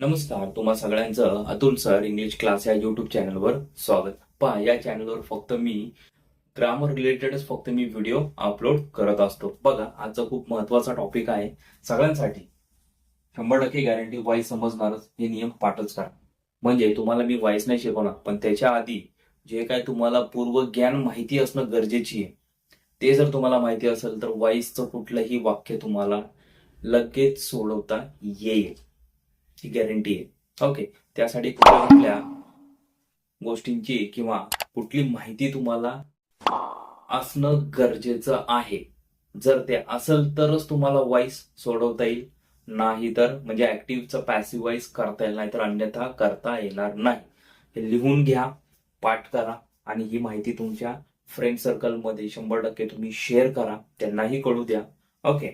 नमस्कार तुम्हा सगळ्यांचं अतुल सर इंग्लिश क्लास या युट्यूब चॅनलवर स्वागत. पहा या चॅनलवर फक्त मी ग्रामर रिलेटेडच फक्त मी व्हिडिओ अपलोड करत असतो. बघा आजचा खूप महत्त्वाचा टॉपिक आहे सगळ्यांसाठी. शंभर टक्के गॅरंटी वाईस समजणारच हे नियम पाठच करा. म्हणजे तुम्हाला मी वाईस नाही शिकवणार पण त्याच्या आधी जे काय तुम्हाला पूर्व ज्ञान माहिती असणं गरजेची आहे ते जर तुम्हाला माहिती असेल तर वाईसचं कुठलंही वाक्य तुम्हाला लगेच सोडवता येईल. ही गॅरंटी आहे. ओके त्यासाठी कुठल्या कुठल्या गोष्टींची किंवा कुठली माहिती तुम्हाला असणं गरजेचं आहे. जर ते असेल तरच तुम्हाला वॉइस सोडवता येईल. नाही तर म्हणजे ऍक्टिव्हचं पॅसिव्ह वॉइस करता येईल नाही तर अन्यथा करता येणार नाही. हे लिहून घ्या पाठ करा आणि ही माहिती तुमच्या फ्रेंड सर्कलमध्ये शंभर टक्के तुम्ही शेअर करा. त्यांनाही कळू द्या. ओके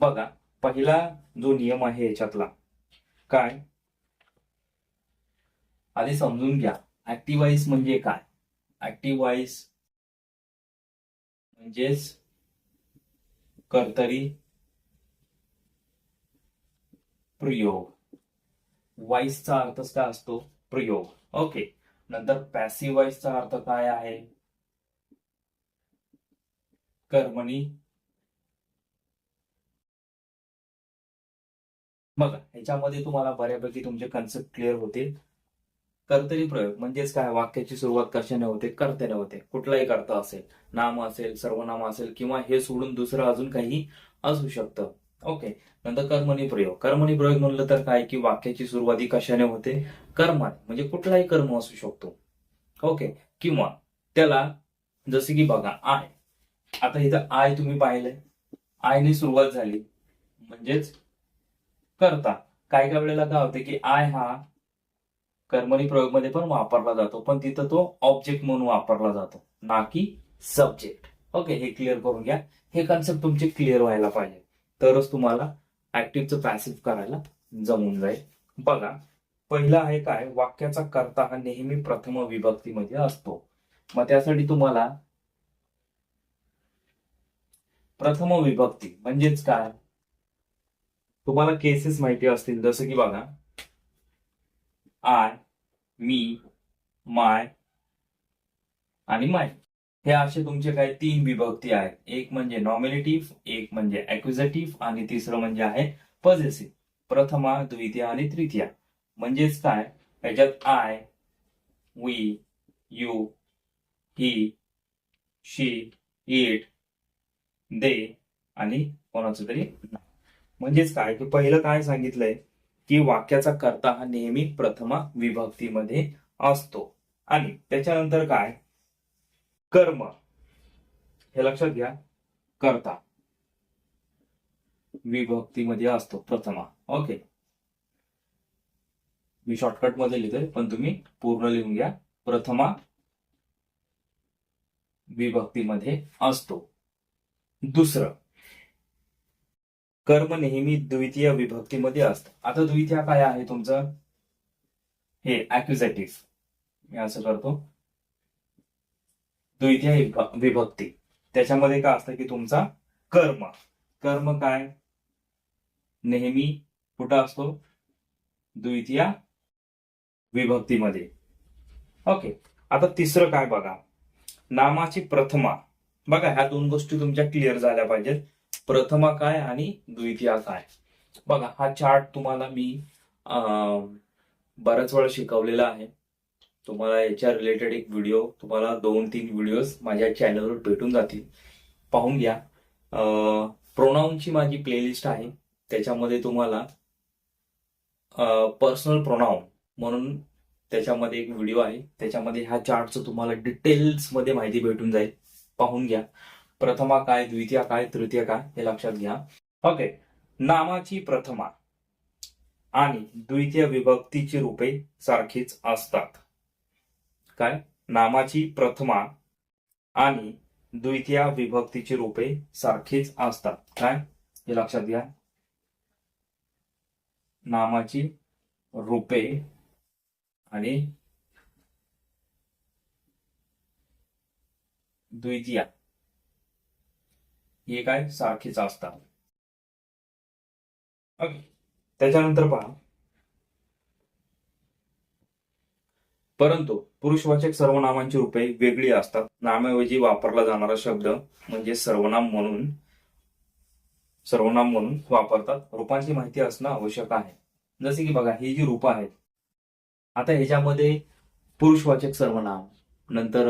बघा पहिला जो नियम आहे याच्यातला काय? आधी समजून घ्या. ऍक्टिव्हाइस म्हणजे काय? ऍक्टिव्हाइस म्हणजेच कर्तरी प्रयोग. वाईसचा अर्थच काय असतो? प्रयोग. ओके नंतर पॅसिव्ह वाईसचा अर्थ काय आहे? कर्मणी बघा ह्याच्यामध्ये तुम्हाला बऱ्यापैकी तुमचे कन्सेप्ट क्लिअर होतील. कर्तरी प्रयोग म्हणजेच काय? वाक्याची सुरुवात कशाने होते कर्त्याने होते. कुठलाही कर्ता असेल नाम असेल सर्वनाम असेल किंवा हे सोडून दुसरं अजून काही असू शकतं. ओके नंतर कर्मणी प्रयोग. कर्मणी प्रयोग म्हणलं तर काय? की वाक्याची सुरुवाती कशाने होते? कर्माने म्हणजे कुठलाही कर्म असू शकतो. ओके किंवा त्याला जसे की बघा आय. आता इथं आय तुम्ही पाहिलंय. आयने सुरुवात झाली. म्हणजेच करता. काही काही वेळेला काय होते की आय हा कर्मणी प्रयोगमध्ये पण वापरला जातो पण तिथं तो ऑब्जेक्ट म्हणून वापरला जातो ना की सब्जेक्ट. ओके हे क्लिअर करून घ्या. हे कन्सेप्ट तुमचे क्लिअर व्हायला पाहिजे. तरच तुम्हाला ऍक्टिव्हचं पॅसिव्ह करायला जमून जाईल. बघा पहिला आहे काय? वाक्याचा कर्ता हा नेहमी प्रथम विभक्तीमध्ये असतो. मग त्यासाठी तुम्हाला प्रथम विभक्ती म्हणजेच काय? तुम्हाला केसेस माहिती असतील. जसं की बघा आय मी माय आणि माय हे असे तुमचे काही तीन विभक्ती आहेत. एक म्हणजे नॉमिनेटिव्ह एक म्हणजे ऍक्विझेटिव्ह आणि तिसरं म्हणजे आहे पजेसिव्ह प्रथमा द्वितीय आणि तृतीया. म्हणजेच काय? याच्यात I we you he she it they आणि कोणाचं तरी म्हणजेच काय? की पहिलं काय सांगितलंय? की वाक्याचा कर्ता हा नेहमी प्रथमा विभक्तीमध्ये असतो. आणि त्याच्यानंतर काय? कर्म. हे लक्षात घ्या. कर्ता विभक्तीमध्ये असतो प्रथमा. ओके. मी शॉर्टकटमध्ये लिहितोय पण तुम्ही पूर्ण लिहून घ्या. प्रथमा विभक्तीमध्ये असतो. दुसरं. कर्म नेहमी द्वितीय विभक्तीमध्ये असतं. आता द्वितीय काय आहे तुमचं? हे ऍक्युझेटिव्ह मी असं करतो. द्वितीय विभक्ती. त्याच्यामध्ये काय असतं की तुमचा कर्म. कर्म काय? नेहमी कुठं असतो? द्वितीय विभक्तीमध्ये. ओके. आता तिसरं काय बघा? नामाची प्रथमा. बघा ह्या दोन गोष्टी तुमच्या क्लिअर झाल्या पाहिजेत. प्रथमा काय आणि द्वितीया काय? बघा हा चार्ट तुम्हाला मी बराच बऱ्याच वेळा शिकवलेला आहे. तुम्हाला याच्या रिलेटेड एक व्हिडिओ तुम्हाला दोन तीन व्हिडिओज माझ्या चॅनलवर भेटून जातील. पाहून घ्या. प्रोनाऊनची माझी प्लेलिस्ट आहे. त्याच्यामध्ये तुम्हाला पर्सनल प्रोनाऊन म्हणून त्याच्यामध्ये एक व्हिडिओ आहे. त्याच्यामध्ये ह्या चार्टचं तुम्हाला डिटेल्समध्ये माहिती भेटून जाईल. पाहून घ्या. प्रथमा काय द्वितीय काय तृतीय काय हे लक्षात घ्या. ओके नामाची प्रथमा आणि द्वितीय विभक्तीची रूपे सारखीच असतात. काय? नामाची प्रथमा आणि द्वितीय विभक्तीची रूपे सारखीच असतात. काय? हे लक्षात घ्या. नामाची रूपे आणि द्वितीय. हे काय सारखीच असतात. त्याच्यानंतर पहा. परंतु पुरुषवाचक सर्वनामांची रूपे वेगळी असतात. नामाऐवजी वापरला जाणारा शब्द म्हणजे सर्वनाम म्हणून सर्वनाम म्हणून वापरतात. रूपांची माहिती असणं आवश्यक आहे. जसे की बघा ही जी रूपं आहेत आता ह्याच्यामध्ये पुरुषवाचक सर्वनाम नंतर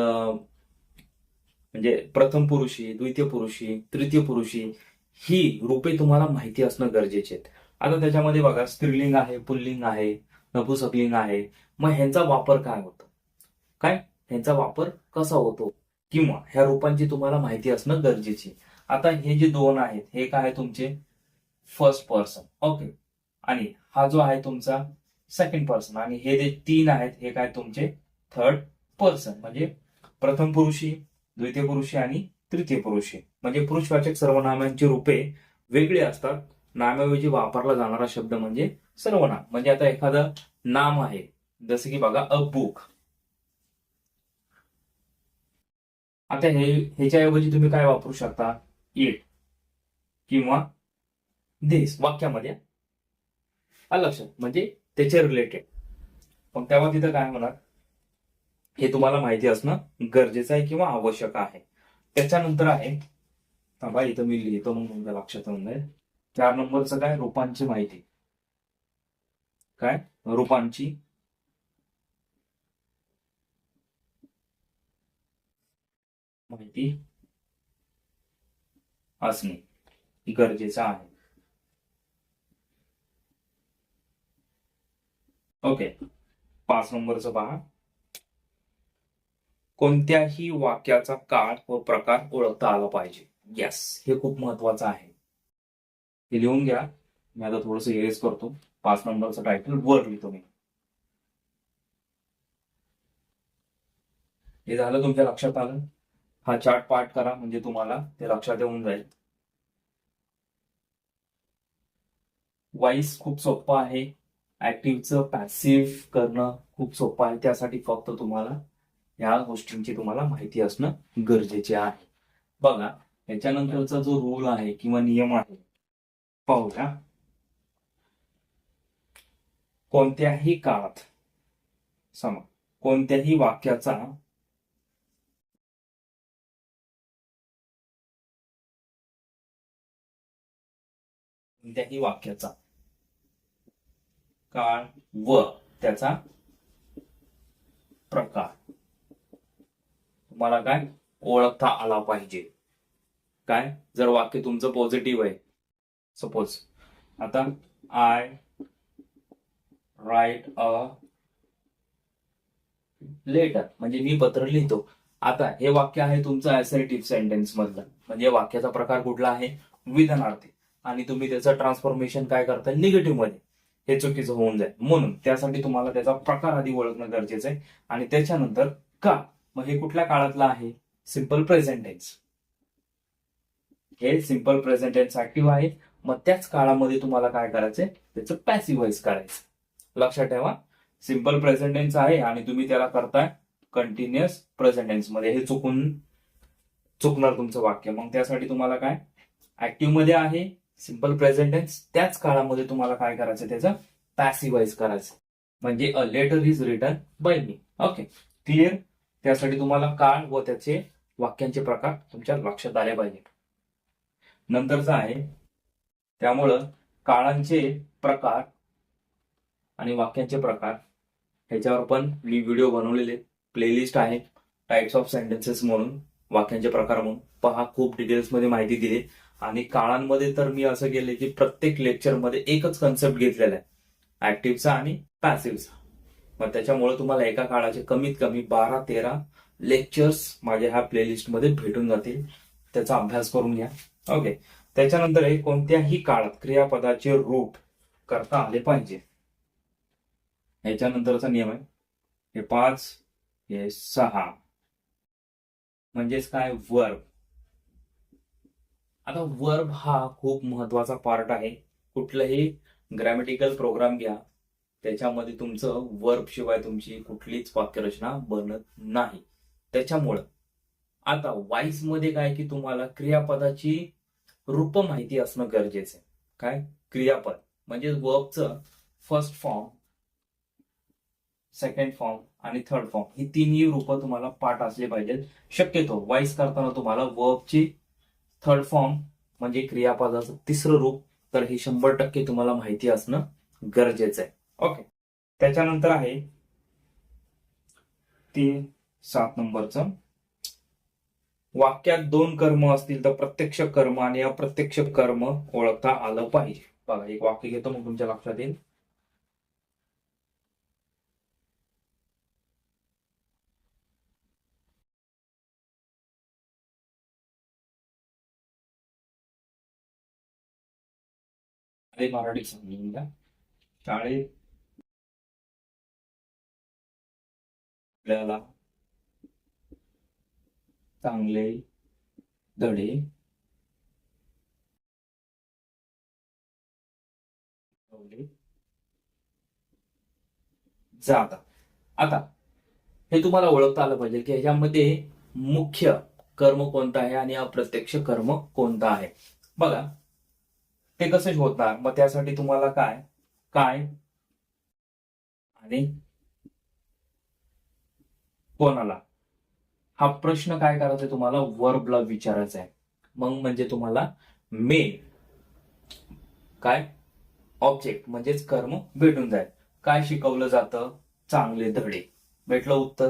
म्हणजे प्रथम पुरुषी द्वितीय पुरुषी तृतीय पुरुषी ही रूपे तुम्हाला माहिती असणं गरजेचे आहेत. आता त्याच्यामध्ये बघा स्त्रीलिंग आहे पुल्लिंग आहे नपुसकलिंग आहे. मग ह्यांचा वापर काय होतो? काय? ह्यांचा वापर कसा होतो? किंवा ह्या रूपांची तुम्हाला माहिती असणं गरजेचे आता हे जे दोन आहेत हे काय आहे तुमचे? फर्स्ट पर्सन ओके आणि हा जो आहे तुमचा सेकंड पर्सन आणि हे जे तीन आहेत हे काय तुमचे? थर्ड पर्सन म्हणजे प्रथम पुरुषी द्वितीय पुरुषे आणि तृतीय पुरुषे म्हणजे पुरुषवाचक सर्वनामांची रूपे वेगळी असतात. नामाऐवजी वापरला जाणारा शब्द म्हणजे सर्वनाम. म्हणजे आता एखादं नाम आहे. जसं की बघा अ बुक आता हे ह्याच्याऐवजी तुम्ही काय वापरू शकता? इट किंवा दिस वाक्यामध्ये. आलं लक्षात. म्हणजे त्याच्या रिलेटेड मग तेव्हा तिथं काय म्हणणार हे तुम्हाला माहिती असणं गरजेचं आहे किंवा आवश्यक आहे. त्याच्यानंतर आहे थांबा इथं मी लिहितो मग तुमच्या लक्षात येऊन जाईल. चार नंबरचं काय? रोपांची माहिती. काय? रोपांची. माहिती असणे गरजेचं आहे. ओके. पाच नंबरचं पहा. कोणत्याही वाक्याचा काळ व प्रकार ओळखता आला पाहिजे. यस हे खूप महत्वाचं आहे. हे लिहून घ्या. मी आता थोडस इरेज करतो. पाच नंबरचं टायटल वर लिहितो मी. हे झालं तुमच्या लक्षात आलं? हा चार्ट पाठ करा म्हणजे तुम्हाला ते लक्षात येऊन जाईल. वाईस खूप सोपं आहे. ऍक्टिव्हचं पॅसिव्ह करणं खूप सोपं आहे. त्यासाठी फक्त तुम्हाला या गोष्टींची तुम्हाला माहिती असणं गरजेचे आहे. बघा याच्यानंतरचा जो रूल आहे किंवा नियम आहे पाहूया. कोणत्याही काळात समा कोणत्याही वाक्याचा कोणत्याही वाक्याचा काळ व त्याचा प्रकार. तुम्हाला काय ओळखता आला पाहिजे. काय? जर वाक्य तुमचं पॉझिटिव्ह आहे. सपोज आता आय राईट अ लेटर म्हणजे मी पत्र लिहितो. आता हे वाक्य आहे तुमचं ऍसर्टिव्ह सेंटेन्स मधलं. म्हणजे वाक्याचा प्रकार कुठला आहे? विधानार्थी. आणि तुम्ही त्याचं ट्रान्सफॉर्मेशन काय करताय? निगेटिव्हमध्ये. हे चुकीचं होऊन जाईल. म्हणून त्यासाठी तुम्हाला त्याचा प्रकार आधी ओळखणं गरजेचं आहे. आणि त्याच्यानंतर का? मग हे कुठल्या काळातलं आहे? सिंपल प्रेझेंट टेन्स हे सिंपल प्रेझेंट टेन्स ऍक्टिव्ह आहे. मग त्याच काळामध्ये तुम्हाला काय करायचंय? त्याचं पॅसिव्हाइज करायचं लक्षात ठेवा. सिंपल प्रेझेंट टेन्स आहे आणि तुम्ही त्याला करताय कंटिन्युअस प्रेझेंट टेन्समध्ये. हे चुकून चुकणार तुमचं वाक्य. मग त्यासाठी तुम्हाला काय? ऍक्टिव्हमध्ये आहे सिंपल प्रेझेंट टेन्स त्याच काळामध्ये तुम्हाला काय करायचं त्याचं पॅसिव्हाइज करायचं म्हणजे a letter is return by me okay clear त्यासाठी तुम्हाला काळ व त्याचे वाक्यांचे प्रकार तुमच्या लक्षात आले पाहिजे. नंतरचं आहे त्यामुळं काळांचे प्रकार आणि वाक्यांचे प्रकार ह्याच्यावर पण मी व्हिडिओ बनवलेले. प्लेलिस्ट आहे टाइप्स ऑफ सेंटेन्सेस म्हणून वाक्यांचे प्रकार म्हणून. पहा खूप डिटेल्समध्ये माहिती दिली. आणि काळांमध्ये तर मी असं केलंय की प्रत्येक लेक्चरमध्ये एकच कन्सेप्ट घेतलेला आहे. ऍक्टिव्हचा आणि पॅसिव्हचा मग त्याच्यामुळे तुम्हाला एका काळाचे कमीत कमी बारा तेरा लेक्चर्स माझ्या ह्या प्लेलिस्टमध्ये भेटून जातील. त्याचा अभ्यास करून घ्या. ओके त्याच्यानंतर हे कोणत्याही काळात क्रियापदाचे रूप करता आले पाहिजे. याच्यानंतरचा नियम आहे. हे पाच हे सहा. म्हणजेच काय? वर्ब. आता वर्ब हा खूप महत्त्वाचा पार्ट आहे. कुठलंही ग्रॅमॅटिकल प्रोग्राम घ्या. त्याच्यामध्ये तुमचं वर्ब शिवाय तुमची कुठलीच वाक्यरचना बनत नाही. त्याच्यामुळं आता वाईसमध्ये काय की तुम्हाला क्रियापदाची रूप माहिती असणं गरजेचं आहे. काय? क्रियापद. म्हणजे वर्बचं फर्स्ट फॉर्म सेकंड फॉर्म आणि थर्ड फॉर्म ही तिन्ही रूप तुम्हाला पाठ असले पाहिजेत. शक्यतो वाईस करताना तुम्हाला वर्बची थर्ड फॉर्म म्हणजे क्रियापदाचं तिसरं रूप तर हे शंभर टक्के तुम्हाला माहिती असणं गरजेचं आहे. ओके. त्याच्यानंतर आहे. तीन सात नंबरचं. वाक्यात दोन कर्म असतील तर प्रत्यक्ष कर्म आणि अप्रत्यक्ष कर्म ओळखता आलं पाहिजे. बघा एक वाक्य घेतो मग तुमच्या लक्षात येईल. मराठी समजून घ्या. शाळेत आपल्याला चांगले धडे जातात आता हे तुम्हाला ओळखता आलं पाहिजे की ह्याच्यामध्ये मुख्य कर्म कोणता आहे आणि अप्रत्यक्ष कर्म कोणता आहे? बघा ते कसे शोधणार मग त्यासाठी तुम्हाला काय? काय? आणि कोणाला? हा प्रश्न काय करायचा तुम्हाला? वर्बला विचारायचा आहे मग म्हणजे तुम्हाला मेन काय? ऑब्जेक्ट म्हणजेच कर्म भेटून जाईल. काय शिकवलं जातं? चांगले धडे. भेटलं उत्तर?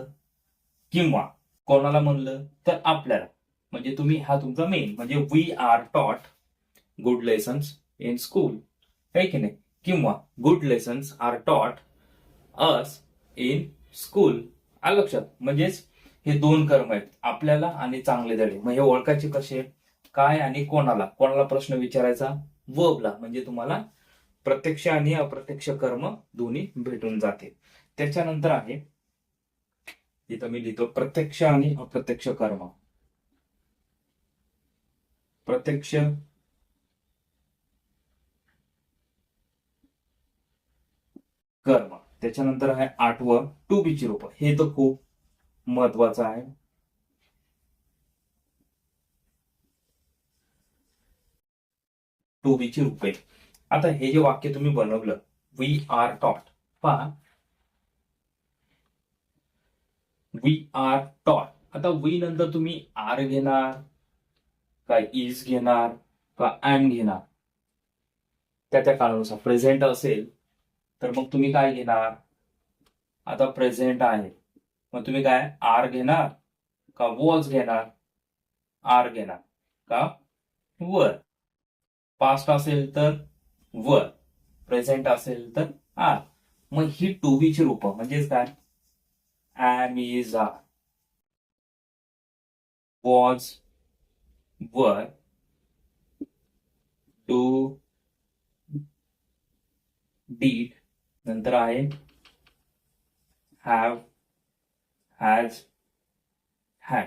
किंवा कोणाला म्हणलं? तर आपल्याला. म्हणजे तुम्ही हा तुमचा मेन म्हणजे we are taught good lessons in school आहे की नाही? किंवा good lessons are taught us in school आलं लक्षात. म्हणजेच हे दोन कर्म आहेत आपल्याला आणि चांगले धडे. मग हे ओळखायचे कसे? काय आणि कोणाला? कोणाला प्रश्न विचारायचा? वबला म्हणजे तुम्हाला प्रत्यक्ष आणि अप्रत्यक्ष कर्म दोन्ही भेटून जाते. त्याच्यानंतर आहे इथं मी लिहितो प्रत्यक्ष आणि अप्रत्यक्ष कर्म. प्रत्यक्ष कर्म. त्याच्यानंतर आहे आठवं टू बीची रूप. हे तर खूप महत्वाचं आहे. टू बीची रूपे. आता हे जे वाक्य तुम्ही बनवलं वी आर टॉट पहा. वी आर टॉट आता वी नंतर तुम्ही आर घेणार का इज घेणार का अँड घेणार. त्या त्या काळानुसार. प्रेझेंट असेल तर मग तुम्ही काय घेणार? आता प्रेझेंट आहे. मग तुम्ही काय? आर घेणार? का वॉज घेणार? आर घेणार. का? वर. पास्ट असेल तर वर. प्रेझेंट असेल तर आर मग ही टू बीची रूप म्हणजेच काय? Am is are was were do did नंतर आहे. हॅव हॅज हॅड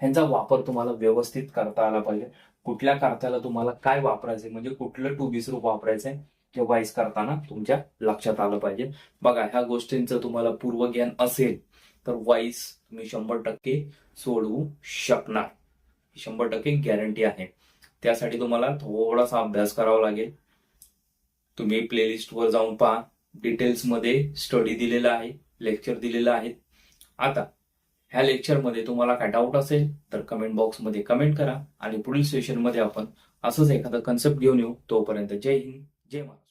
ह्यांचा वापर तुम्हाला व्यवस्थित करता आला पाहिजे. कुठल्या कार्याला तुम्हाला काय वापरायचं म्हणजे कुठलं टू बीस रूप वापरायचंय? ते वाईस करताना तुमच्या लक्षात आलं पाहिजे. बघा ह्या गोष्टींचं तुम्हाला पूर्वज्ञान असेल तर वाईस तुम्ही शंभर टक्के सोडवू शकणार. शंभर टक्के गॅरंटी आहे. त्यासाठी तुम्हाला थोडासा अभ्यास करावा लागेल. तुम्ही प्लेलिस्टवर जाऊन पहा. डिटेल्समध्ये स्टडी दिलेला आहे लेक्चर दिलेलं आहे. आता ह्या लेक्चरमध्ये तुम्हाला काय डाऊट असेल तर कमेंट बॉक्समध्ये कमेंट करा आणि पुढील सेशनमध्ये आपण असंच एखादा कन्सेप्ट घेऊन येऊ. तोपर्यंत जय हिंद जय महाराज